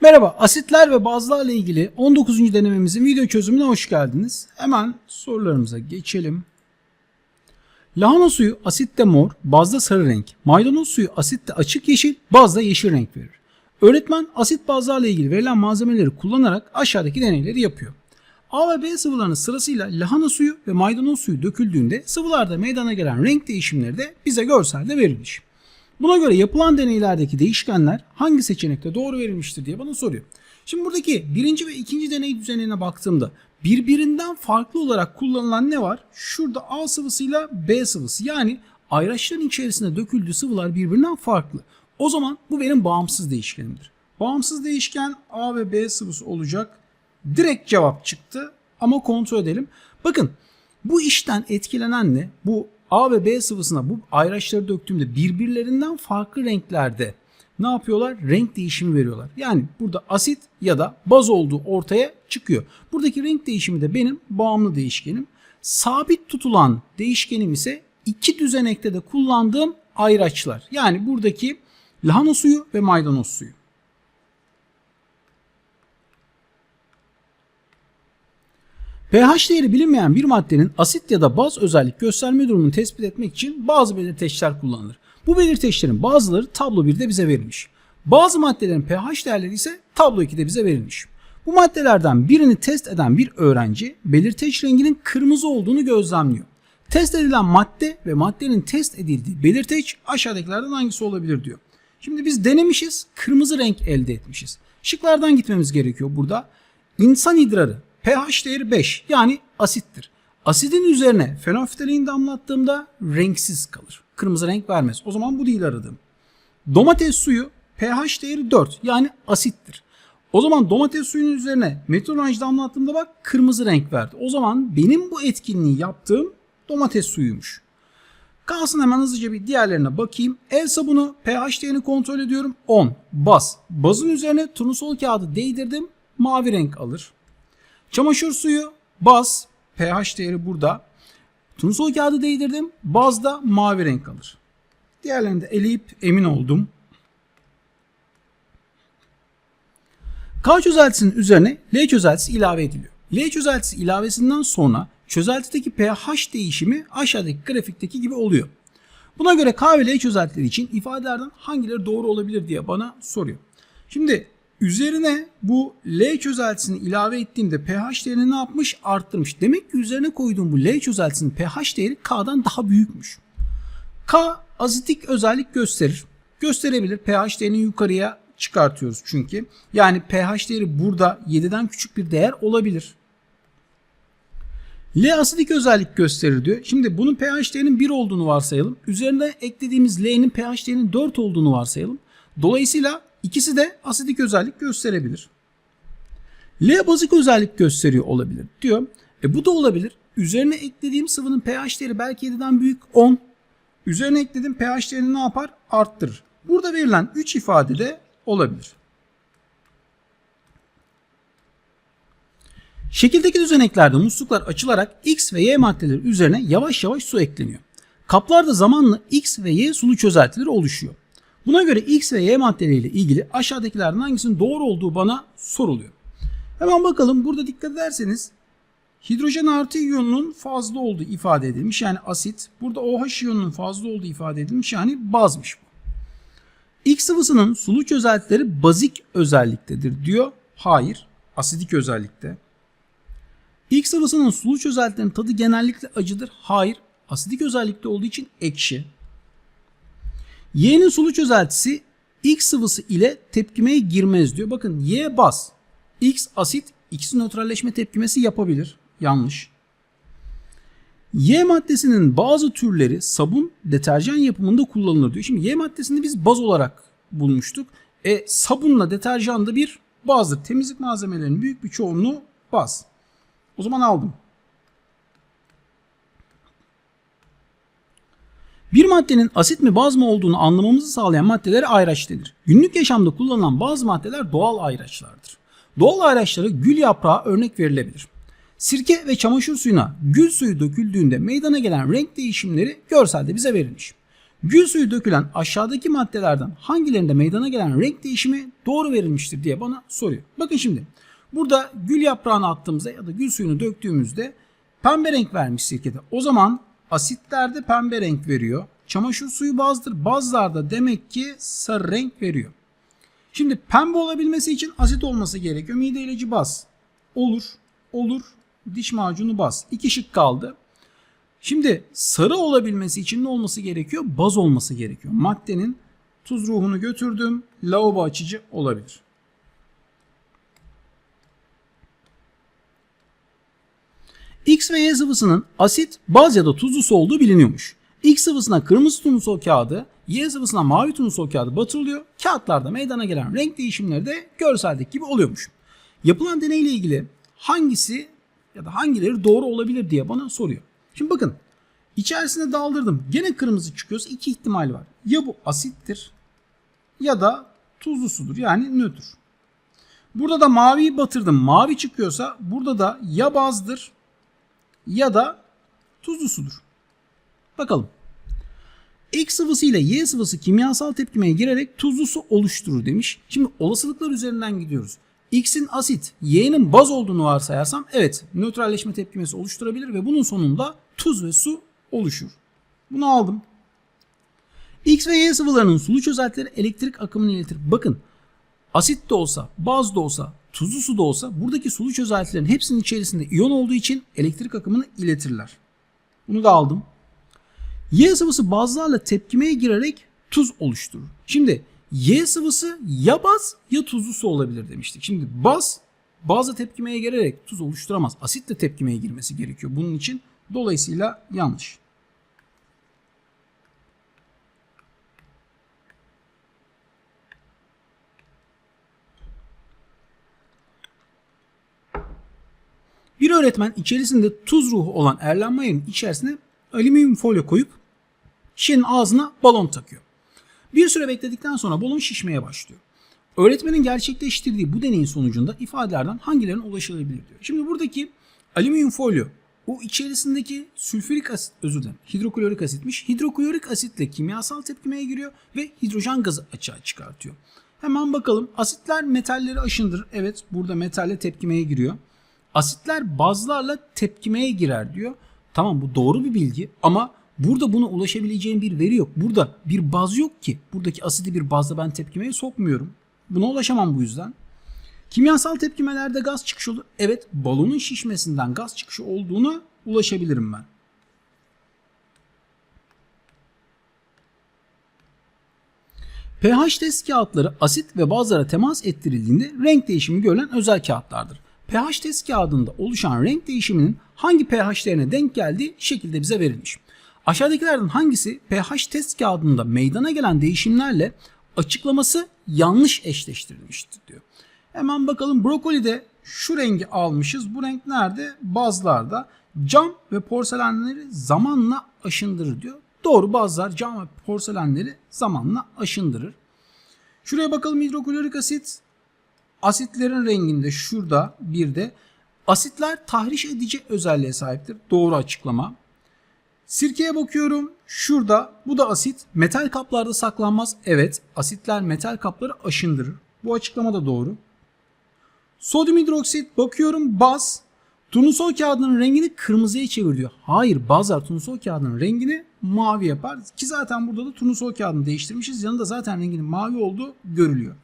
Merhaba, asitler ve bazlarla ilgili 19. denememizin video çözümüne hoş geldiniz. Hemen sorularımıza geçelim. Lahana suyu asitte mor, bazda sarı renk. Maydanoz suyu asitte açık yeşil, bazda yeşil renk verir. Öğretmen asit bazlarla ilgili verilen malzemeleri kullanarak aşağıdaki deneyleri yapıyor. A ve B sıvılarının sırasıyla lahana suyu ve maydanoz suyu döküldüğünde sıvılarda meydana gelen renk değişimleri de bize görselde verilmiş. Buna göre yapılan deneylerdeki değişkenler hangi seçenekte doğru verilmiştir diye bana soruyor. Şimdi buradaki birinci ve ikinci deney düzenine baktığımda birbirinden farklı olarak kullanılan ne var? Şurada A sıvısıyla B sıvısı yani ayraçların içerisinde döküldüğü sıvılar birbirinden farklı. O zaman bu benim bağımsız değişkenimdir. Bağımsız değişken A ve B sıvısı olacak. Direkt cevap çıktı ama kontrol edelim. Bakın bu işten etkilenen ne? Bu A ve B sıvısına bu ayraçları döktüğümde birbirlerinden farklı renklerde ne yapıyorlar? Renk değişimi veriyorlar. Yani burada asit ya da baz olduğu ortaya çıkıyor. Buradaki renk değişimi de benim bağımlı değişkenim. Sabit tutulan değişkenim ise iki düzenekte de kullandığım ayraçlar. Yani buradaki lahana suyu ve maydanoz suyu. pH değeri bilinmeyen bir maddenin asit ya da baz özellik gösterme durumunu tespit etmek için bazı belirteçler kullanılır. Bu belirteçlerin bazıları tablo 1'de bize verilmiş. Bazı maddelerin pH değerleri ise tablo 2'de bize verilmiş. Bu maddelerden birini test eden bir öğrenci belirteç renginin kırmızı olduğunu gözlemliyor. Test edilen madde ve maddenin test edildiği belirteç aşağıdakilerden hangisi olabilir diyor. Şimdi biz denemişiz, kırmızı renk elde etmişiz. Şıklardan gitmemiz gerekiyor burada. İnsan idrarı pH değeri 5 yani asittir. Asidin üzerine fenolftalein damlattığımda renksiz kalır. Kırmızı renk vermez. O zaman bu değil aradığım. Domates suyu pH değeri 4 yani asittir. O zaman domates suyunun üzerine metrolanj damlattığımda bak kırmızı renk verdi. O zaman benim bu etkinliği yaptığım domates suyuymuş. Kalsın hemen hızlıca bir diğerlerine bakayım. El sabunu pH değerini kontrol ediyorum. 10. Baz. Bazın üzerine turnusol kağıdı değdirdim. Mavi renk alır. Çamaşır suyu, baz, pH değeri burada. Turnusol kağıdı değdirdim. Bazda mavi renk alır. Diğerlerini de eleyip emin oldum. K çözeltisinin üzerine L çözeltisi ilave ediliyor. L çözeltisi ilavesinden sonra çözeltideki pH değişimi aşağıdaki grafikteki gibi oluyor. Buna göre K ve L çözeltileri için ifadelerden hangileri doğru olabilir diye bana soruyor. Şimdi Üzerine bu L çözeltisini ilave ettiğimde pH değerini ne yapmış? Arttırmış. Demek ki üzerine koyduğum bu L çözeltisinin pH değeri K'dan daha büyükmüş. K azitik özellik gösterir. Gösterebilir. pH değerini yukarıya çıkartıyoruz çünkü. Yani pH değeri burada 7'den küçük bir değer olabilir. L asidik özellik gösterir diyor. Şimdi bunun pH değerinin 1 olduğunu varsayalım. Üzerine eklediğimiz L'nin pH değerinin 4 olduğunu varsayalım. Dolayısıyla İkisi de asidik özellik gösterebilir. L bazik özellik gösteriyor olabilir diyor. E bu da olabilir. Üzerine eklediğim sıvının pH değeri belki 7'den büyük 10. Üzerine eklediğim pH değerini ne yapar? Arttırır. Burada verilen 3 ifade de olabilir. Şekildeki düzeneklerde musluklar açılarak X ve Y maddeleri üzerine yavaş yavaş su ekleniyor. Kaplarda zamanla X ve Y sulu çözeltileri oluşuyor. Buna göre X ve Y maddeleriyle ilgili aşağıdakilerden hangisinin doğru olduğu bana soruluyor. Hemen bakalım burada dikkat ederseniz hidrojen artı iyonunun fazla olduğu ifade edilmiş yani asit. Burada OH iyonunun fazla olduğu ifade edilmiş yani bazmış bu. X sıvısının sulu çözeltileri bazik özelliktedir diyor. Hayır asidik özellikte. X sıvısının sulu çözeltilerin tadı genellikle acıdır. Hayır asidik özellikte olduğu için ekşi. Y'nin sulu çözeltisi X sıvısı ile tepkimeye girmez diyor. Bakın Y baz, X asit ikisi nötralleşme tepkimesi yapabilir. Yanlış. Y maddesinin bazı türleri sabun, deterjan yapımında kullanılır diyor. Şimdi Y maddesini biz baz olarak bulmuştuk. E sabunla deterjan da bir bazdır. Temizlik malzemelerinin büyük bir çoğunluğu baz. O zaman aldım. Bir maddenin asit mi baz mı olduğunu anlamamızı sağlayan maddelere ayraç denir. Günlük yaşamda kullanılan bazı maddeler doğal ayraçlardır. Doğal ayraçlara gül yaprağı örnek verilebilir. Sirke ve çamaşır suyuna gül suyu döküldüğünde meydana gelen renk değişimleri görselde bize verilmiş. Gül suyu dökülen aşağıdaki maddelerden hangilerinde meydana gelen renk değişimi doğru verilmiştir diye bana soruyor. Bakın şimdi burada gül yaprağını attığımızda ya da gül suyunu döktüğümüzde pembe renk vermiş sirkede. O zaman asitlerde pembe renk veriyor. Çamaşır suyu bazdır. Bazlarda demek ki sarı renk veriyor. Şimdi pembe olabilmesi için asit olması gerekiyor. Mide ilacı baz. Olur. Olur. Diş macunu baz. İki şık kaldı. Şimdi sarı olabilmesi için ne olması gerekiyor? Baz olması gerekiyor. Maddenin tuz ruhunu götürdüm. Lavabo açıcı olabilir. X ve Y sıvısının asit, baz ya da tuzlusu olduğu biliniyormuş. X sıvısına kırmızı turnusol kağıdı, Y sıvısına mavi turnusol kağıdı batırılıyor. Kağıtlarda meydana gelen renk değişimleri de görseldeki gibi oluyormuş. Yapılan deneyle ilgili hangisi ya da hangileri doğru olabilir diye bana soruyor. Şimdi bakın içerisine daldırdım. Gene kırmızı çıkıyorsa iki ihtimal var. Ya bu asittir ya da tuzlu sudur yani nötr. Burada da maviyi batırdım. Mavi çıkıyorsa burada da ya bazdır ya da tuzlu sudur. Bakalım. X sıvısı ile Y sıvısı kimyasal tepkimeye girerek tuzlu su oluşturur demiş. Şimdi olasılıklar üzerinden gidiyoruz. X'in asit, Y'nin baz olduğunu varsayarsam evet nötralleşme tepkimesi oluşturabilir ve bunun sonunda tuz ve su oluşur. Bunu aldım. X ve Y sıvılarının sulu çözeltileri elektrik akımını iletir. Bakın asit de olsa, baz da olsa, tuzlu su da olsa buradaki sulu çözeltilerin hepsinin içerisinde iyon olduğu için elektrik akımını iletirler. Bunu da aldım. Y sıvısı bazlarla tepkimeye girerek tuz oluşturur. Şimdi Y sıvısı ya baz ya tuzlu su olabilir demiştik. Şimdi baz bazla tepkimeye girerek tuz oluşturamaz. Asitle tepkimeye girmesi gerekiyor bunun için. Dolayısıyla yanlış. Öğretmen içerisinde tuz ruhu olan Erlenmeyer'in içerisine alüminyum folyo koyup şişenin ağzına balon takıyor. Bir süre bekledikten sonra balon şişmeye başlıyor. Öğretmenin gerçekleştirdiği bu deneyin sonucunda ifadelerden hangilerine ulaşılabilir diyor. Şimdi buradaki alüminyum folyo o içerisindeki sülfürik asit özür dilerim hidroklorik asitmiş. Hidroklorik asitle kimyasal tepkimeye giriyor ve hidrojen gazı açığa çıkartıyor. Hemen bakalım asitler metalleri aşındırır. Evet burada metalle tepkimeye giriyor. Asitler bazlarla tepkimeye girer diyor. Tamam bu doğru bir bilgi ama burada buna ulaşabileceğim bir veri yok. Burada bir baz yok ki. Buradaki asidi bir bazla ben tepkimeye sokmuyorum. Buna ulaşamam bu yüzden. Kimyasal tepkimelerde gaz çıkışı olur. Evet balonun şişmesinden gaz çıkışı olduğuna ulaşabilirim ben. pH test kağıtları asit ve bazlara temas ettirildiğinde renk değişimi görülen özel kağıtlardır. pH test kağıdında oluşan renk değişiminin hangi pH değerine denk geldiği şekilde bize verilmiş. Aşağıdakilerden hangisi pH test kağıdında meydana gelen değişimlerle açıklaması yanlış eşleştirilmiştir diyor. Hemen bakalım brokolide şu rengi almışız. Bu renk nerede? Bazlarda. Cam ve porselenleri zamanla aşındırır diyor. Doğru bazılar cam ve porselenleri zamanla aşındırır. Şuraya bakalım hidroklorik asit. Asitlerin renginde şurada bir de asitler tahriş edici özelliğe sahiptir. Doğru açıklama. Sirkeye bakıyorum. Şurada bu da asit. Metal kaplarda saklanmaz. Evet asitler metal kapları aşındırır. Bu açıklama da doğru. Sodyum hidroksit bakıyorum baz. Turnusol kağıdının rengini kırmızıya çeviriyor. Hayır bazlar turnusol kağıdının rengini mavi yapar. Ki zaten burada da turnusol kağıdını değiştirmişiz. Yanında zaten renginin mavi olduğu görülüyor.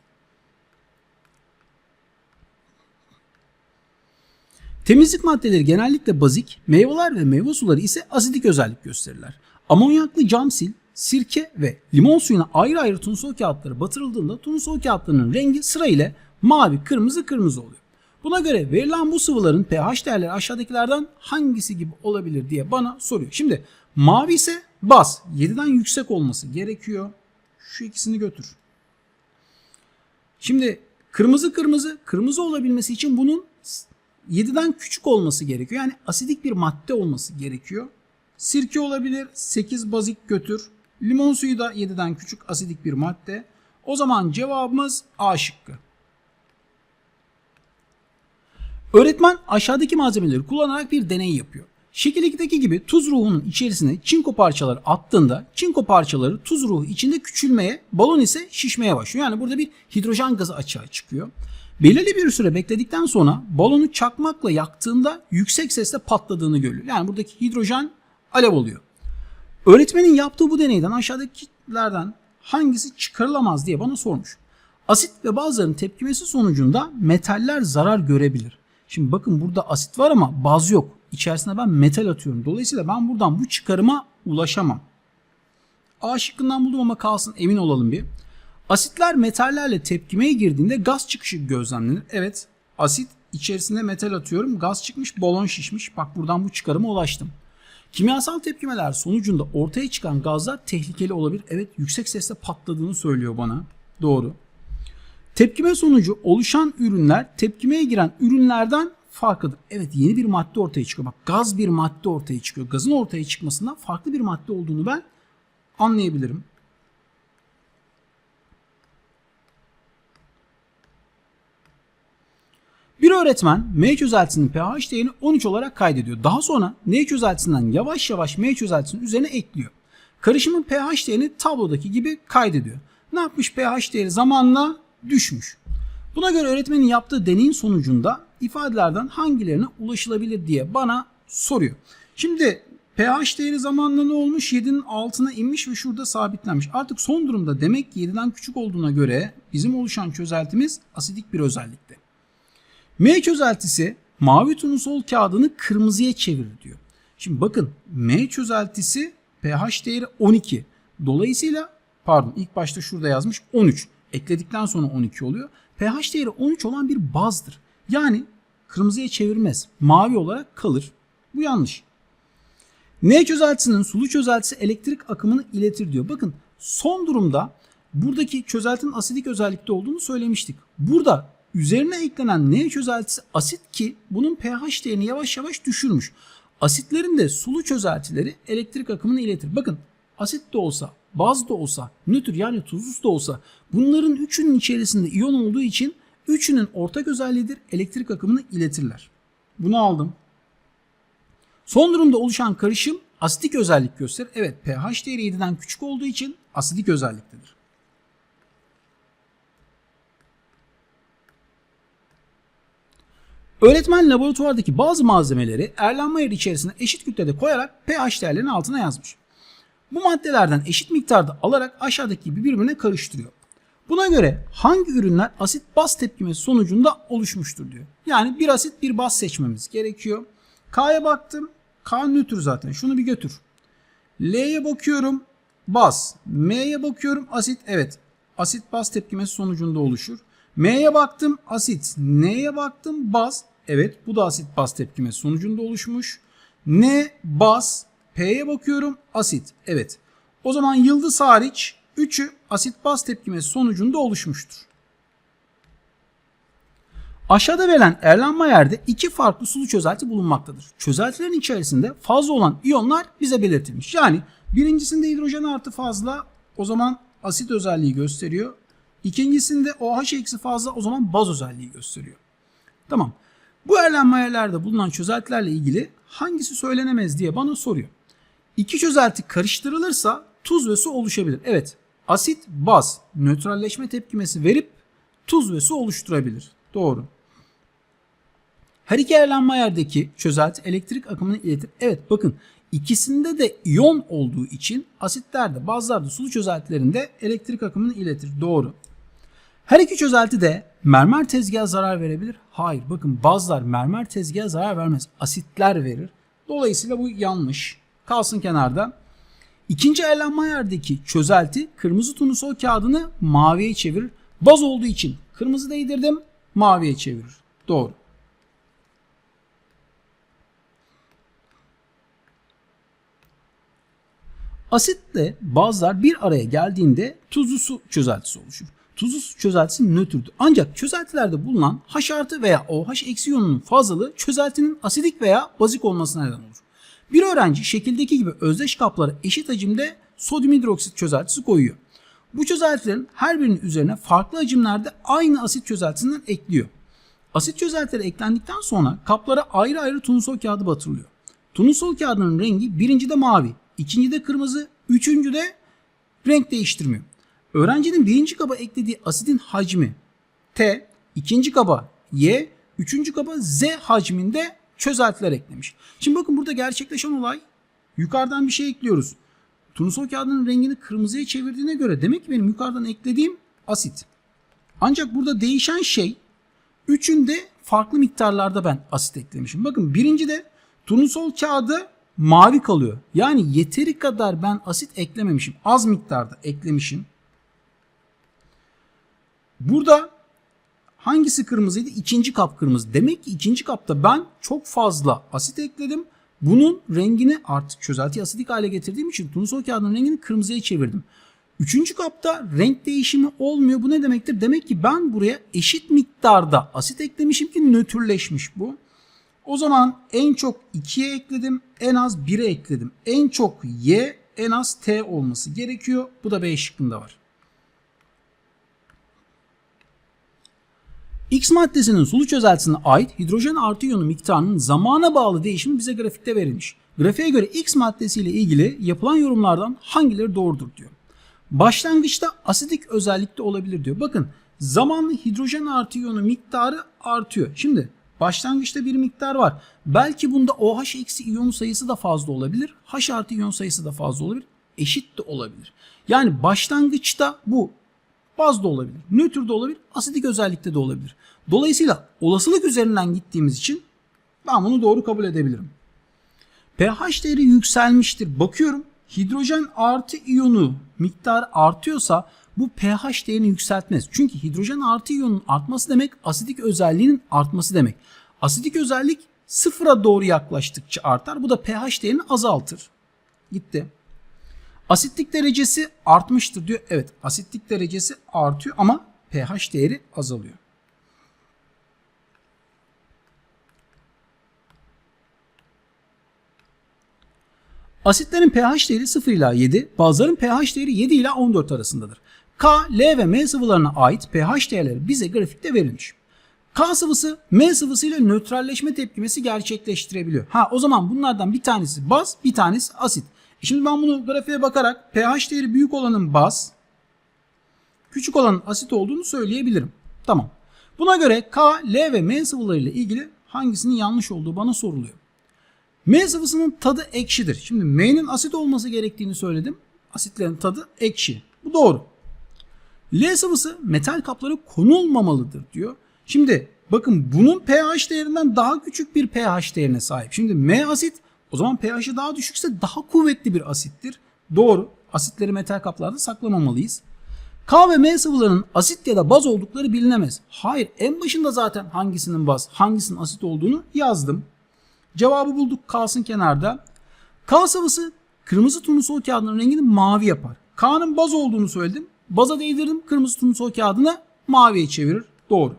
Temizlik maddeleri genellikle bazik, meyveler ve meyve suları ise asidik özellik gösterirler. Amonyaklı cam sil, sirke ve limon suyuna ayrı ayrı turnusol kağıtları batırıldığında turnusol kağıtlarının rengi sırayla mavi, kırmızı, kırmızı oluyor. Buna göre verilen bu sıvıların pH değerleri aşağıdakilerden hangisi gibi olabilir diye bana soruyor. Şimdi mavi ise baz 7'den yüksek olması gerekiyor. Şu ikisini götür. Şimdi kırmızı kırmızı kırmızı olabilmesi için bunun 7'den küçük olması gerekiyor. Yani asidik bir madde olması gerekiyor. Sirke olabilir 8 bazik götür. Limon suyu da 7'den küçük asidik bir madde. O zaman cevabımız A şıkkı. Öğretmen aşağıdaki malzemeleri kullanarak bir deney yapıyor. Şekil 2'deki gibi tuz ruhunun içerisine çinko parçaları attığında çinko parçaları tuz ruhu içinde küçülmeye, balon ise şişmeye başlıyor. Yani burada bir hidrojen gazı açığa çıkıyor. Belirli bir süre bekledikten sonra balonu çakmakla yaktığında yüksek sesle patladığını görülüyor. Yani buradaki hidrojen alev oluyor. Öğretmenin yaptığı bu deneyden aşağıdakilerden hangisi çıkarılamaz diye bana sormuş. Asit ve bazılarının tepkimesi sonucunda metaller zarar görebilir. Şimdi bakın burada asit var ama baz yok. İçerisine ben metal atıyorum. Dolayısıyla ben buradan bu çıkarıma ulaşamam. A şıkkından buldum ama kalsın emin olalım bir. Asitler metallerle tepkimeye girdiğinde gaz çıkışı gözlemlenir. Evet asit içerisine metal atıyorum. Gaz çıkmış balon şişmiş. Bak buradan bu çıkarıma ulaştım. Kimyasal tepkimeler sonucunda ortaya çıkan gazlar tehlikeli olabilir. Evet yüksek sesle patladığını söylüyor bana. Doğru. Tepkime sonucu oluşan ürünler tepkimeye giren ürünlerden farklıdır. Evet yeni bir madde ortaya çıkıyor. Bak gaz bir madde ortaya çıkıyor. Gazın ortaya çıkmasından farklı bir madde olduğunu ben anlayabilirim. Bir öğretmen M çözeltisinin pH değerini 13 olarak kaydediyor. Daha sonra N çözeltisinden yavaş yavaş M çözeltisinin üzerine ekliyor. Karışımın pH değerini tablodaki gibi kaydediyor. Ne yapmış pH değeri zamanla düşmüş. Buna göre öğretmenin yaptığı deneyin sonucunda ifadelerden hangilerine ulaşılabilir diye bana soruyor. Şimdi pH değeri zamanla ne olmuş? 7'nin altına inmiş ve şurada sabitlenmiş. Artık son durumda demek ki 7'den küçük olduğuna göre bizim oluşan çözeltimiz asidik bir özellikte. M çözeltisi mavi turnusol kağıdını kırmızıya çevirir diyor. Şimdi bakın M çözeltisi pH değeri 12. Dolayısıyla pardon ilk başta şurada yazmış 13. Ekledikten sonra 12 oluyor. pH değeri 13 olan bir bazdır. Yani kırmızıya çevirmez. Mavi olarak kalır. Bu yanlış. N çözeltisinin sulu çözeltisi elektrik akımını iletir diyor. Bakın son durumda buradaki çözeltinin asidik özellikte olduğunu söylemiştik. Burada üzerine eklenen N çözeltisi asit ki bunun pH değerini yavaş yavaş düşürmüş. Asitlerin de sulu çözeltileri elektrik akımını iletir. Bakın asit de olsa, baz da olsa, nötr yani tuzsuz da olsa bunların üçünün içerisinde iyon olduğu için üçünün ortak özelliğidir elektrik akımını iletirler. Bunu aldım. Son durumda oluşan karışım asidik özellik gösterir. Evet pH değeri 7'den küçük olduğu için asidik özelliktedir. Öğretmen laboratuvardaki bazı malzemeleri Erlenmeyer içerisine eşit kütlede koyarak pH değerlerinin altına yazmış. Bu maddelerden eşit miktarda alarak aşağıdaki gibi birbirine karıştırıyor. Buna göre hangi ürünler asit baz tepkimesi sonucunda oluşmuştur diyor. Yani bir asit bir baz seçmemiz gerekiyor. K'ya baktım. K nötr zaten. Şunu bir götür. L'ye bakıyorum. Baz. M'ye bakıyorum. Asit. Evet. Asit baz tepkimesi sonucunda oluşur. M'ye baktım. Asit. N'ye baktım. Baz. Evet. Bu da asit baz tepkimesi sonucunda oluşmuş. N baz. P'ye bakıyorum. Asit. Evet. O zaman yıldız hariç 3'ü asit baz tepkimesi sonucunda oluşmuştur. Aşağıda verilen Erlenmeyer'de iki farklı sulu çözelti bulunmaktadır. Çözeltilerin içerisinde fazla olan iyonlar bize belirtilmiş. Yani birincisinde hidrojen artı fazla o zaman asit özelliği gösteriyor. İkincisinde OH eksi fazla o zaman baz özelliği gösteriyor. Tamam. Bu Erlenmeyer'lerde bulunan çözeltilerle ilgili hangisi söylenemez diye bana soruyor. İki çözelti karıştırılırsa tuz ve su oluşabilir. Evet asit baz nötralleşme tepkimesi verip tuz ve su oluşturabilir. Doğru. Her iki Erlenmeyer'deki çözelti elektrik akımını iletir. Evet bakın ikisinde de iyon olduğu için asitlerde bazılarda sulu çözeltilerinde elektrik akımını iletir. Doğru. Her iki çözelti de mermer tezgaha zarar verebilir. Hayır bakın bazılar mermer tezgaha zarar vermez. Asitler verir. Dolayısıyla bu yanlış. Kalsın kenarda. İkinci Erlenmeyer'deki çözelti kırmızı turnusol kağıdını maviye çevirir. Baz olduğu için kırmızı değdirdim maviye çevirir. Doğru. Asitle bazlar bir araya geldiğinde tuzlu su çözeltisi oluşur. Tuzlu çözeltisi nötrdür. Ancak çözeltilerde bulunan H artı veya OH eksi iyonunun fazlalığı çözeltinin asidik veya bazik olmasına neden olur. Bir öğrenci şekildeki gibi özdeş kaplara eşit hacimde sodyum hidroksit çözeltisi koyuyor. Bu çözeltilerin her birinin üzerine farklı hacimlerde aynı asit çözeltisinden ekliyor. Asit çözeltileri eklendikten sonra kaplara ayrı ayrı turnusol kağıdı batırılıyor. Turnusol kağıdının rengi birincide mavi, ikincide kırmızı, üçüncüde renk değiştirmiyor. Öğrencinin birinci kaba eklediği asidin hacmi T, ikinci kaba Y, üçüncü kaba Z hacminde çözeltiler eklemiş. Şimdi bakın burada gerçekleşen olay yukarıdan bir şey ekliyoruz. Turnusol kağıdının rengini kırmızıya çevirdiğine göre demek ki benim yukarıdan eklediğim asit. Ancak burada değişen şey üçünde farklı miktarlarda ben asit eklemişim. Bakın birincide turnusol kağıdı mavi kalıyor. Yani yeteri kadar ben asit eklememişim. Az miktarda eklemişim. Burada hangisi kırmızıydı? İkinci kap kırmızı. Demek ki ikinci kapta ben çok fazla asit ekledim. Bunun rengini artık çözelti asidik hale getirdiğim için turnusol kağıdının rengini kırmızıya çevirdim. Üçüncü kapta renk değişimi olmuyor. Bu ne demektir? Demek ki ben buraya eşit miktarda asit eklemişim ki nötrleşmiş bu. O zaman en çok 2'ye ekledim, en az 1'e ekledim. En çok Y, en az T olması gerekiyor. Bu da B şıkkında var. X maddesinin sulu çözeltisine ait hidrojen artı iyonu miktarının zamana bağlı değişimi bize grafikte verilmiş. Grafiğe göre X maddesiyle ilgili yapılan yorumlardan hangileri doğrudur diyor. Başlangıçta asidik özellikte olabilir diyor. Bakın zamanlı hidrojen artı iyonu miktarı artıyor. Şimdi başlangıçta bir miktar var. Belki bunda OH eksi iyon sayısı da fazla olabilir. H artı iyon sayısı da fazla olabilir. Eşit de olabilir. Yani başlangıçta bu baz da olabilir. Nötr de olabilir. Asidik özellikte de olabilir. Dolayısıyla olasılık üzerinden gittiğimiz için ben bunu doğru kabul edebilirim. pH değeri yükselmiştir. Bakıyorum hidrojen artı iyonu miktar artıyorsa bu pH değerini yükseltmez. Çünkü hidrojen artı iyonun artması demek asidik özelliğinin artması demek. Asidik özellik sıfıra doğru yaklaştıkça artar. Bu da pH değerini azaltır. Gitti. Asitlik derecesi artmıştır diyor. Evet asitlik derecesi artıyor ama pH değeri azalıyor. Asitlerin pH değeri 0 ila 7, bazıların pH değeri 7 ila 14 arasındadır. K, L ve M sıvılarına ait pH değerleri bize grafikte verilmiş. K sıvısı M sıvısı ile nötralleşme tepkimesi gerçekleştirebiliyor. Ha o zaman bunlardan bir tanesi baz, bir tanesi asit. Şimdi ben bunu grafiğe bakarak pH değeri büyük olanın baz, küçük olanın asit olduğunu söyleyebilirim. Tamam. Buna göre K, L ve M sıvıları ile ilgili hangisinin yanlış olduğu bana soruluyor. M sıvısının tadı ekşidir. Şimdi M'nin asit olması gerektiğini söyledim. Asitlerin tadı ekşi. Bu doğru. L sıvısı metal kaplara konulmamalıdır diyor. Şimdi bakın bunun pH değerinden daha küçük bir pH değerine sahip. Şimdi M asit o zaman pH'i daha düşükse daha kuvvetli bir asittir. Doğru. Asitleri metal kaplarda saklamamalıyız. K ve M sıvılarının asit ya da baz oldukları bilinemez. Hayır en başında zaten hangisinin baz hangisinin asit olduğunu yazdım. Cevabı bulduk kalsın kenarda. K sıvısı kırmızı turnusol kağıdının rengini mavi yapar. K'nın baz olduğunu söyledim. Baza değdirdim kırmızı turnusol kağıdını maviye çevirir. Doğru.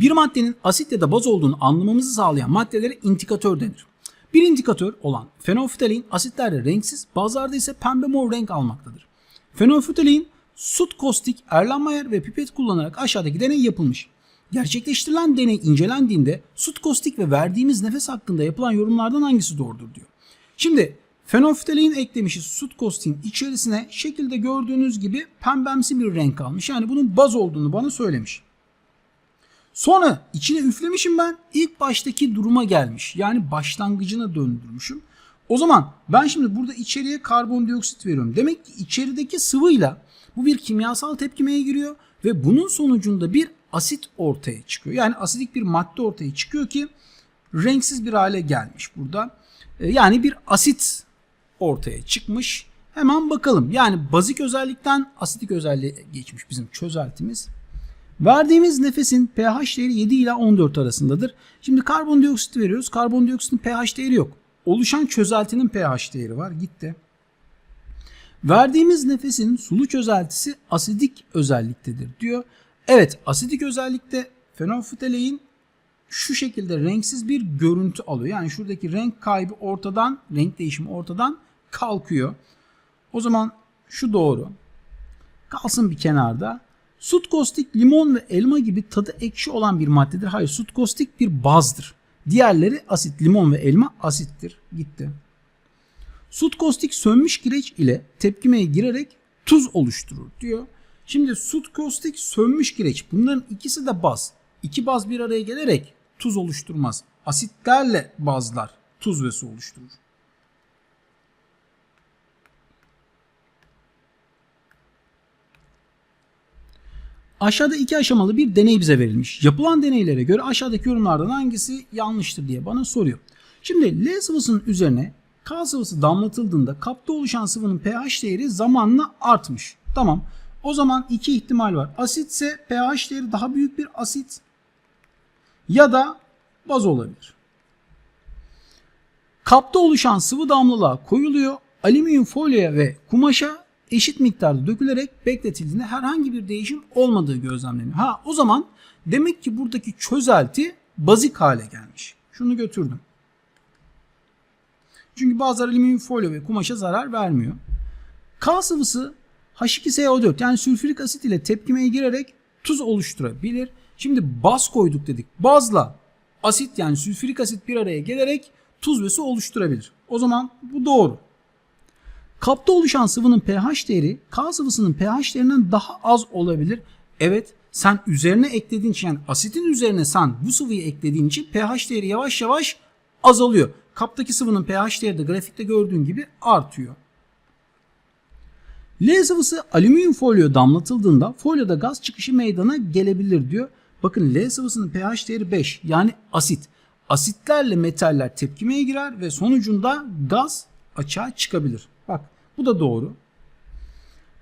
Bir maddenin asit ya da baz olduğunu anlamamızı sağlayan maddelere indikatör denir. Bir indikatör olan fenolftalein asitlerde renksiz, bazılarda ise pembe mor renk almaktadır. Fenolftalein, sut kostik, Erlenmeyer ve pipet kullanarak aşağıdaki deney yapılmış. Gerçekleştirilen deney incelendiğinde sut kostik ve verdiğimiz nefes hakkında yapılan yorumlardan hangisi doğrudur diyor. Şimdi fenolftalein eklemişiz sut kostiğin içerisine şekilde gördüğünüz gibi pembemsi bir renk almış. Yani bunun baz olduğunu bana söylemiş. Sonra içine üflemişim ben. ilk baştaki duruma gelmiş. Yani başlangıcına döndürmüşüm. O zaman ben şimdi burada içeriye karbondioksit veriyorum. Demek ki içerideki sıvıyla bu bir kimyasal tepkimeye giriyor ve bunun sonucunda bir asit ortaya çıkıyor. Yani asidik bir madde ortaya çıkıyor ki renksiz bir hale gelmiş burada. Yani bir asit ortaya çıkmış. Hemen bakalım. Yani bazik özellikten asidik özelliğe geçmiş bizim çözeltimiz. Verdiğimiz nefesin pH değeri 7 ile 14 arasındadır. Şimdi karbondioksit veriyoruz. Karbondioksitin pH değeri yok. Oluşan çözeltinin pH değeri var. Gitti. Verdiğimiz nefesin sulu çözeltisi asidik özelliktedir diyor. Evet asidik özellikte fenolftalein şu şekilde renksiz bir görüntü alıyor. Yani şuradaki renk kaybı ortadan, renk değişimi ortadan kalkıyor. O zaman şu doğru. Kalsın bir kenarda. Sut kostik limon ve elma gibi tadı ekşi olan bir maddedir. Hayır sut kostik bir bazdır. Diğerleri asit limon ve elma asittir. Gitti. Sut kostik sönmüş kireç ile tepkimeye girerek tuz oluşturur diyor. Şimdi sut kostik sönmüş kireç bunların ikisi de baz. İki baz bir araya gelerek tuz oluşturmaz. Asitlerle bazlar tuz ve su oluşturur. Aşağıda iki aşamalı bir deney bize verilmiş. Yapılan deneylere göre aşağıdaki yorumlardan hangisi yanlıştır diye bana soruyor. Şimdi L sıvısının üzerine K sıvısı damlatıldığında kapta oluşan sıvının pH değeri zamanla artmış. Tamam. O zaman iki ihtimal var. Asitse pH değeri daha büyük bir asit ya da baz olabilir. Kapta oluşan sıvı damlılığa koyuluyor. Alüminyum folyoya ve kumaşa eşit miktarda dökülerek bekletildiğinde herhangi bir değişim olmadığı gözlemleniyor. Ha o zaman demek ki buradaki çözelti bazik hale gelmiş. Şunu götürdüm. Çünkü bazı alüminyum folyo ve kumaşa zarar vermiyor. K sıvısı H2SO4 yani sülfürik asit ile tepkimeye girerek tuz oluşturabilir. Şimdi baz koyduk dedik. Bazla asit yani sülfürik asit bir araya gelerek tuz ve su oluşturabilir. O zaman bu doğru. Kapta oluşan sıvının pH değeri K sıvısının pH değerinden daha az olabilir. Evet sen üzerine eklediğin için yani asitin üzerine sen bu sıvıyı eklediğin için pH değeri yavaş yavaş azalıyor. Kaptaki sıvının pH değeri de grafikte gördüğün gibi artıyor. L sıvısı alüminyum folyo damlatıldığında folyoda gaz çıkışı meydana gelebilir diyor. Bakın L sıvısının pH değeri 5 yani asit. Asitlerle metaller tepkimeye girer ve sonucunda gaz açığa çıkabilir. Bu da doğru.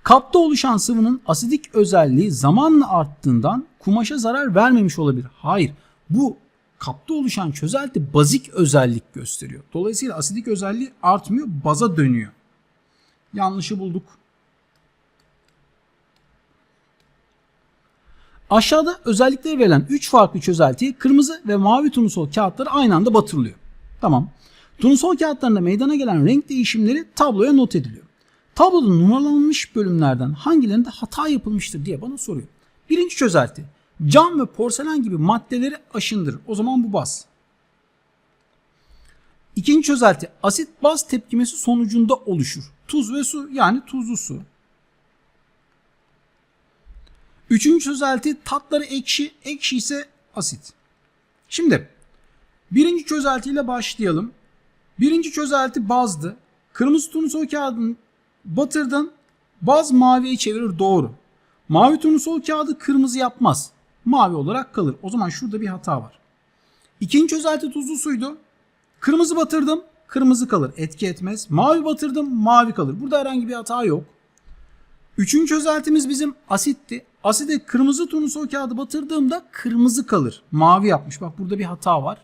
Kapta oluşan sıvının asidik özelliği zamanla arttığından kumaşa zarar vermemiş olabilir. Hayır bu kapta oluşan çözelti bazik özellik gösteriyor. Dolayısıyla asidik özelliği artmıyor baza dönüyor. Yanlışı bulduk. Aşağıda özellikleri verilen 3 farklı çözeltiye kırmızı ve mavi turnusol kağıtları aynı anda batırılıyor. Tamam. Turnusol kağıtlarında meydana gelen renk değişimleri tabloya not ediliyor. Tabloda numaralanmış bölümlerden hangilerinde hata yapılmıştır diye bana soruyor. Birinci çözelti. Cam ve porselen gibi maddeleri aşındırır. O zaman bu baz. İkinci çözelti asit baz tepkimesi sonucunda oluşur. Tuz ve su yani tuzlu su. Üçüncü çözelti tatları ekşi, ekşi ise asit. Şimdi birinci çözeltiyle başlayalım. Birinci çözelti bazdı. Kırmızı turnusol kağıdını batırdın. Baz maviye çevirir doğru. Mavi turnusol kağıdı kırmızı yapmaz. Mavi olarak kalır. O zaman şurada bir hata var. İkinci çözelti tuzlu suydu. Kırmızı batırdım. Kırmızı kalır. Etki etmez. Mavi batırdım. Mavi kalır. Burada herhangi bir hata yok. Üçüncü çözeltimiz bizim asitti. Aside kırmızı turnusol kağıdı batırdığımda kırmızı kalır. Mavi yapmış. Bak burada bir hata var.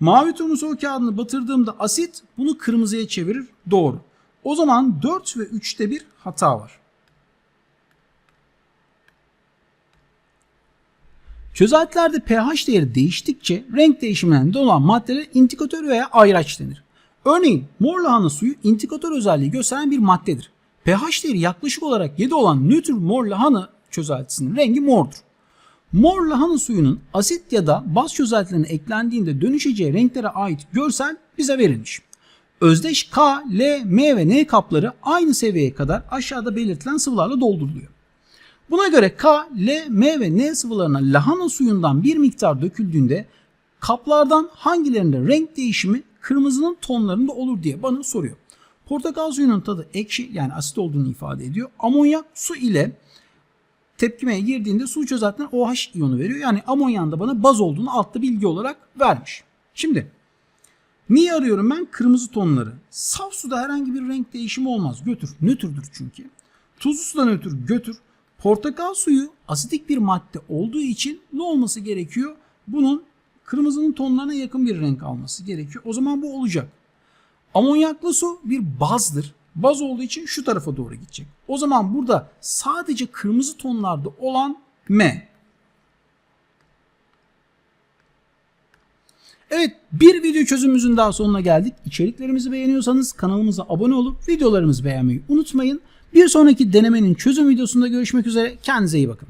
Mavi turnusol kağıdını batırdığımda asit bunu kırmızıya çevirir. Doğru. O zaman 4 ve 3'te bir hata var. Çözeltilerde pH değeri değiştikçe renk değişimlerinde olan maddelere indikatör veya ayraç denir. Örneğin mor lahana suyu indikatör özelliği gösteren bir maddedir. pH değeri yaklaşık olarak 7 olan nötr mor lahana çözeltisinin rengi mordur. Mor lahana suyunun asit ya da baz çözeltilerine eklendiğinde dönüşeceği renklere ait görsel bize verilmiş. Özdeş K, L, M ve N kapları aynı seviyeye kadar aşağıda belirtilen sıvılarla dolduruluyor. Buna göre K, L, M ve N sıvılarına lahana suyundan bir miktar döküldüğünde kaplardan hangilerinde renk değişimi kırmızının tonlarında olur diye bana soruyor. Portakal suyunun tadı ekşi yani asit olduğunu ifade ediyor. Amonyak su ile tepkimeye girdiğinde su çözeltilen OH iyonu veriyor. Yani amonyan da bana baz olduğunu altta bilgi olarak vermiş. Şimdi niye arıyorum ben? Kırmızı tonları. Saf suda herhangi bir renk değişimi olmaz. Götür. Nötrdür çünkü. Tuzlu suda nötr götür. Portakal suyu asidik bir madde olduğu için ne olması gerekiyor? Bunun kırmızının tonlarına yakın bir renk alması gerekiyor. O zaman bu olacak. Amonyaklı su bir bazdır. Baz olduğu için şu tarafa doğru gidecek. O zaman burada sadece kırmızı tonlarda olan M. Evet bir video çözümümüzün daha sonuna geldik. İçeriklerimizi beğeniyorsanız kanalımıza abone olup videolarımızı beğenmeyi unutmayın. Bir sonraki denemenin çözüm videosunda görüşmek üzere. Kendinize iyi bakın.